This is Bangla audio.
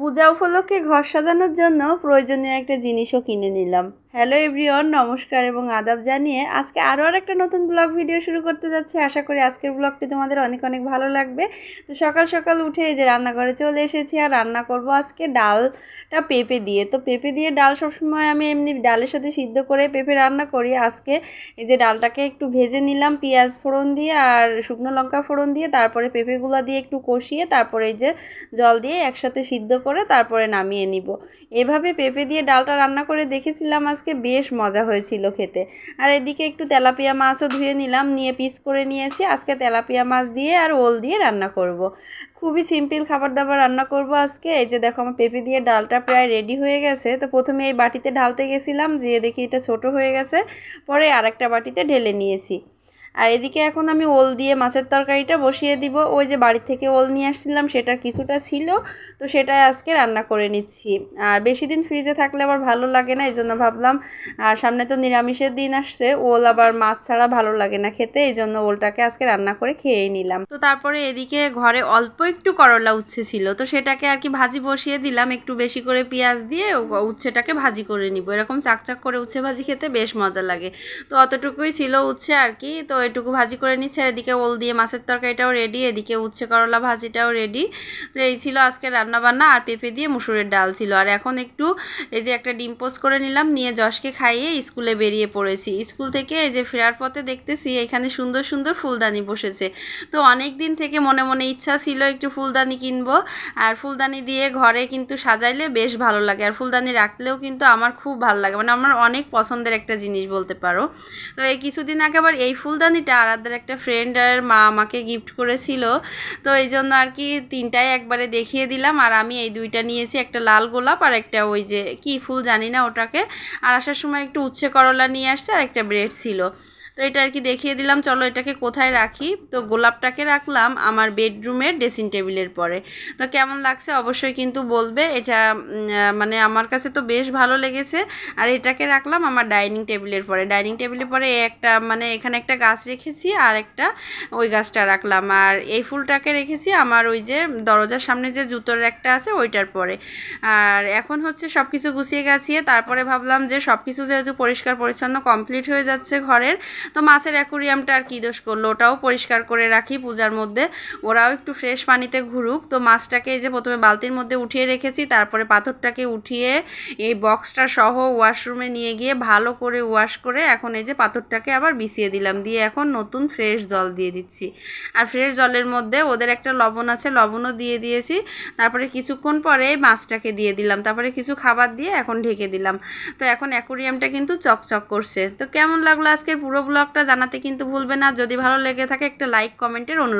পূজা উপলক্ষে ঘর সাজানোর জন্য প্রয়োজনীয় একটা জিনিসও কিনে নিলাম। হ্যালো এভরিওয়ান নমস্কার এবং আদাব জানিয়ে আজকে আরও আর একটা নতুন ব্লগ ভিডিও শুরু করতে যাচ্ছি। আশা করি আজকের ব্লগটি তোমাদের অনেক অনেক ভালো লাগবে। তো সকাল সকাল উঠে এই যে রান্নাঘরে চলে এসেছি আর রান্না করব আজকে ডালটা পেঁপে দিয়ে। তো পেঁপে দিয়ে ডাল সবসময় আমি এমনি ডালের সাথে সিদ্ধ করে পেঁপে রান্না করি। আজকে এই যে ডালটাকে একটু ভেজে নিলাম, পেঁয়াজ ফোড়ন দিয়ে আর শুকনো লঙ্কা ফোড়ন দিয়ে, তারপরে পেঁপেগুলো দিয়ে একটু কষিয়ে, তারপরে এই যে জল দিয়ে একসাথে সিদ্ধ করে তারপরে নামিয়ে নিব। এভাবে পেঁপে দিয়ে ডালটা রান্না করে দেখেছিলাম আজকে বেশ মজা হয়েছিল খেতে। আর এদিকে একটু তেলাপিয়া মাছও ধুয়ে নিলাম, নিয়ে পিস করে নিয়েছি। আজকে তেলাপিয়া মাছ দিয়ে আর ওল দিয়ে রান্না করব। খুবই সিম্পল খাবার দাবার রান্না করব আজকে। এই যে দেখো আমার পেঁপে দিয়ে ডালটা প্রায় রেডি হয়ে গেছে। তো প্রথমে এই বাটিতে ঢালতে গেছিলাম, যেয়ে দেখি এটা ছোট হয়ে গেছে। পরে আর একটা বাটিতে ঢেলে নিয়েছি। আর এদিকে এখন আমি ওল দিয়ে মাছের তরকারিটা বসিয়ে দিব। ওই যে বাড়ি থেকে ওল নিয়ে আসছিলাম, সেটার কিছুটা ছিল, তো সেটাই আজকে রান্না করে নিচ্ছি। আর বেশি দিন ফ্রিজে থাকলে আবার ভালো লাগে না এই জন্য ভাবলাম, আর সামনে তো নিরামিষের দিন আসছে, ওল আবার মাছ ছাড়া ভালো লাগে না খেতে এই জন্য ওলটাকে আজকে রান্না করে খেয়েই নিলাম। তো তারপরে এদিকে ঘরে অল্প একটু করলা উচ্ছে ছিল, তো সেটাকে আর কি ভাজি বসিয়ে দিলাম, একটু বেশি করে পেঁয়াজ দিয়ে উচ্ছেটাকে ভাজি করে নিব। এরকম চাকচাক করে উচ্ছে ভাজি খেতে বেশ মজা লাগে। তো অতটুকুই ছিল উচ্ছে আর কি, তো এটুকু ভাজি করে নিচ্ছে, আর এদিকে ওল দিয়ে মাছের তরকারিটাও রেডি এদিকে উচ্ছে করলা ভাজিটাও রেডি তো এই ছিল আজকে রান্নাবান্না, আর পেঁপে দিয়ে মুসুরের ডাল ছিল। আর এখন একটু এই যে একটা ডিম পোস্ট করে নিলাম, নিয়ে যশকে খাইয়ে স্কুলে বেরিয়ে পড়েছি। স্কুল থেকে এই যে ফেরার পথে দেখতেছি এখানে সুন্দর সুন্দর ফুলদানি বসেছে। তো অনেক দিন থেকে মনে মনে ইচ্ছা ছিল একটু ফুলদানি কিনবো, আর ফুলদানি দিয়ে ঘরে কিন্তু সাজাইলে বেশ ভালো লাগে। আর ফুলদানি রাখলেও কিন্তু আমার খুব ভালো লাগে। মানে আমার অনেক পছন্দের একটা জিনিস বলতে পারো। তো এই কিছুদিন আগে আবার এই ফুলদানিটা আরাদের একটা ফ্রেন্ডের মা আমাকে গিফট করেছিল। তো এই জন্য আর কি তিনটাই একবারে দেখিয়ে দিলাম। আর আমি এই দুইটা নিয়েছি, একটা লাল গোলাপ আর একটা ওই যে কি ফুল জানি না ওটাকে। আর আসার সময় একটু উচ্ছে করলা নিয়ে আসছে আর একটা ব্রেড ছিল। তো এটা আর কি দেখিয়ে দিলাম। চলো এটাকে কোথায় রাখি? তো গোলাপটাকে রাখলাম আমার বেডরুমের ড্রেসিং টেবিলের পরে। তো কেমন লাগছে অবশ্যই কিন্তু বলবে। এটা মানে আমার কাছে তো বেশ ভালো লেগেছে। আর এটাকে রাখলাম আমার ডাইনিং টেবিলের পরে। ডাইনিং টেবিলের পরে একটা মানে এখানে একটা গাছ রেখেছি আর একটা ওই গাছটা রাখলাম। আর এই ফুলটাকে রেখেছি আমার ওই যে দরজার সামনে যে জুতোর একটা আছে ওইটার পরে। আর এখন হচ্ছে সব কিছু গুছিয়ে গাছিয়ে তারপরে ভাবলাম যে সব কিছু যেহেতু পরিষ্কার পরিচ্ছন্ন কমপ্লিট হয়ে যাচ্ছে ঘরের তো মাছের অ্যাকুরিয়ামটা আর কী দোষ করল? ওটাও পরিষ্কার করে রাখি পূজার মধ্যে। ওরাও একটু ফ্রেশ পানিতে ঘুরুক। তো মাছটাকে এই যে প্রথমে বালতির মধ্যে উঠিয়ে রেখেছি, তারপরে পাথরটাকে উঠিয়ে এই বক্সটা সহ ওয়াশরুমে নিয়ে গিয়ে ভালো করে ওয়াশ করে এখন এই যে পাথরটাকে আবার বিছিয়ে দিলাম। দিয়ে এখন নতুন ফ্রেশ জল দিয়ে দিচ্ছি। আর ফ্রেশ জলের মধ্যে ওদের একটা লবণ আছে, লবণও দিয়ে দিয়েছি। তারপরে কিছুক্ষণ পরে মাছটাকে দিয়ে দিলাম। তারপরে কিছু খাবার দিয়ে এখন ঢেকে দিলাম। তো এখন অ্যাকুরিয়ামটা কিন্তু চকচক করছে। তো কেমন লাগল আজকের পুরো ব্লগটা জানাতে কিন্তু ভুলবে না। যদি ভালো লেগে থাকে একটা লাইক কমেন্টের অনুরোধ।